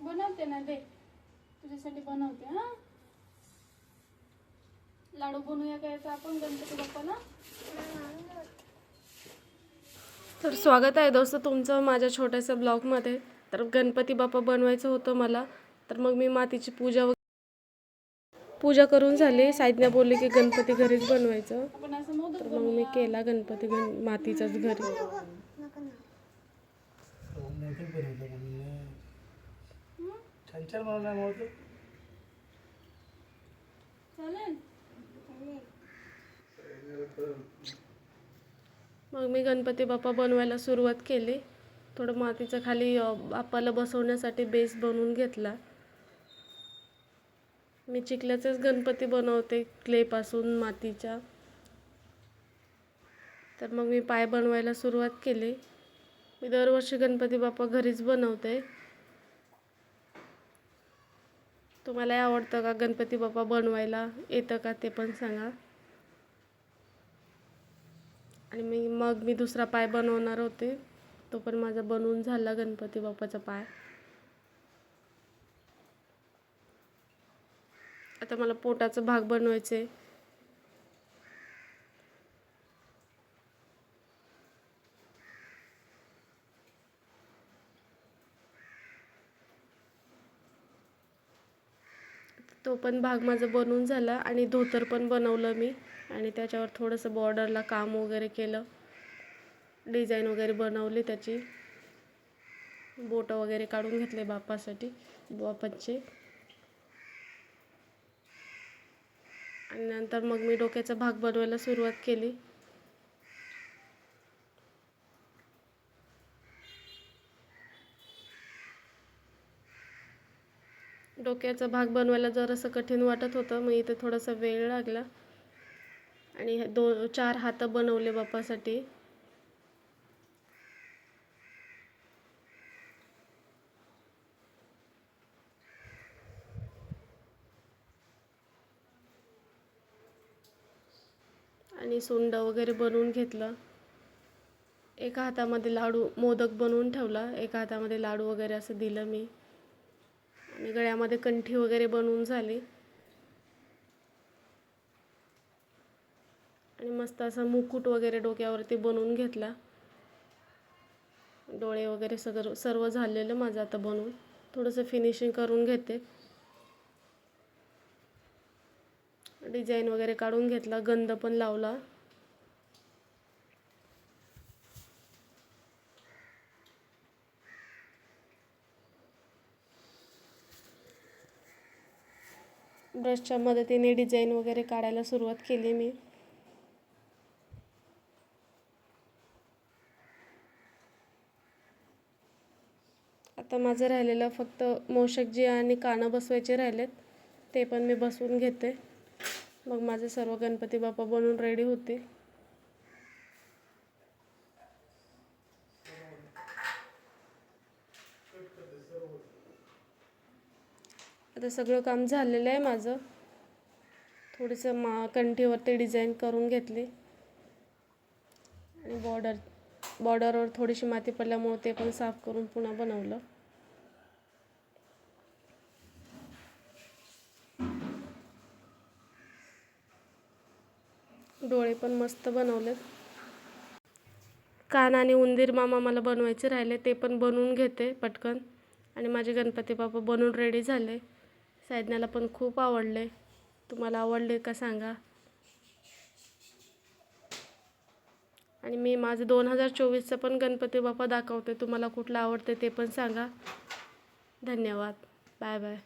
बनवते ना दे. तुझ्यासाठी बनवते हा? लाडू बनवूया काय तर आपण? गणपती बाप्पाला? तर स्वागत आहे दोस्त तुमचं माझ्या छोट्याशा ब्लॉगमध्ये. तर गणपती बाप्पा बनवायचं होतं मला. तर मग मी मातीची पूजा वग- पूजा करून झाली. साईदने बोलली की गणपती घरीच बनवायचं. तर मग मी केला गणपती गण मातीचाच घरी. बनवलं छान छान बनवला चालेल. मग मी गणपती बाप्पा बनवायला सुरुवात केली. थोडं मातीचं खाली बाप्पाला बसवण्यासाठी बेस बनवून घेतला. मी चिखल्याचेच गणपती बनवते क्लेपासून मातीच्या. तर मग मी पाय बनवायला सुरुवात केली. मी दरवर्षी गणपती बाप्पा घरीच बनवते. तुम्हालाही आवडतं का गणपती बाप्पा बनवायला? येतं का ते पण सांगा. आणि मी मग मी दुसरा पाय बनवणार होते. तो पण माझा बनवून झाला गणपती बाप्पाचा पाय. आता मला पोटाचा भाग बनवायचे तो पण भाग माझा बनवून झाला आणि धोतर पण बनवलं मी. आणि त्याच्यावर थोडंसं बॉर्डरला काम वगैरे केलं. डिझाईन वगैरे बनवली त्याची. बोटं वगैरे काढून घेतले बाप्पासाठी बापांचे आणि नंतर मग मी डोक्याचा भाग बनवायला सुरुवात केली. डोक्याचा भाग बनवायला जरासं कठीण वाटत होतं. मग इथे थोडासा वेळ लागला. आणि दो चार हातं बनवले बाप्पासाठी. आणि सोंड वगैरे बनवून घेतलं. एका हातामध्ये लाडू मोदक बनवून ठेवला. एका हातामध्ये लाडू वगैरे असं दिलं मी. आणि गळ्यामध्ये कंठी वगैरे बनवून झाली. आणि मस्त असा मुकुट वगैरे डोक्यावरती बनवून घेतला. डोळे वगैरे सगळं सर्व झालेलं माझं आता बनवून. थोडंसं फिनिशिंग करून घेते. डिझाईन वगैरे काढून घेतला गंध पण लावला. ब्रशच्या मदतीने डिझाईन वगैरे काढायला सुरुवात केली मी. आता माझं राहिलेलं फक्त मोशक जे आणि कानं बसवायचे राहिलेत ते पण मी बसवून घेते. मग माझे सर्व गणपती बाप्पा बनवून रेडी होतील. आता सगळं काम झालेलं आहे माझं. थोडंसं मा कंठीवरती डिझाईन करून घेतली. आणि बॉर्डर बॉर्डरवर थोडीशी माती पडल्यामुळे ते पण साफ करून पुन्हा बनवलं. डोळे पण मस्त बनवलेत. कान आणि उंदीर मामा मला बनवायचे राहिले ते पण बनवून घेते पटकन. आणि माझे गणपती बाप्पा बनवून रेडी झाले. सायज्ञाला पण खूप आवडले तुम्हाला आवडले का सांगा? आणि मी माझं दोन हजार चोवीसचं पण गणपती बाप्पा दाखवते. तुम्हाला कुठलं आवडते ते पण सांगा. धन्यवाद. Bye bye.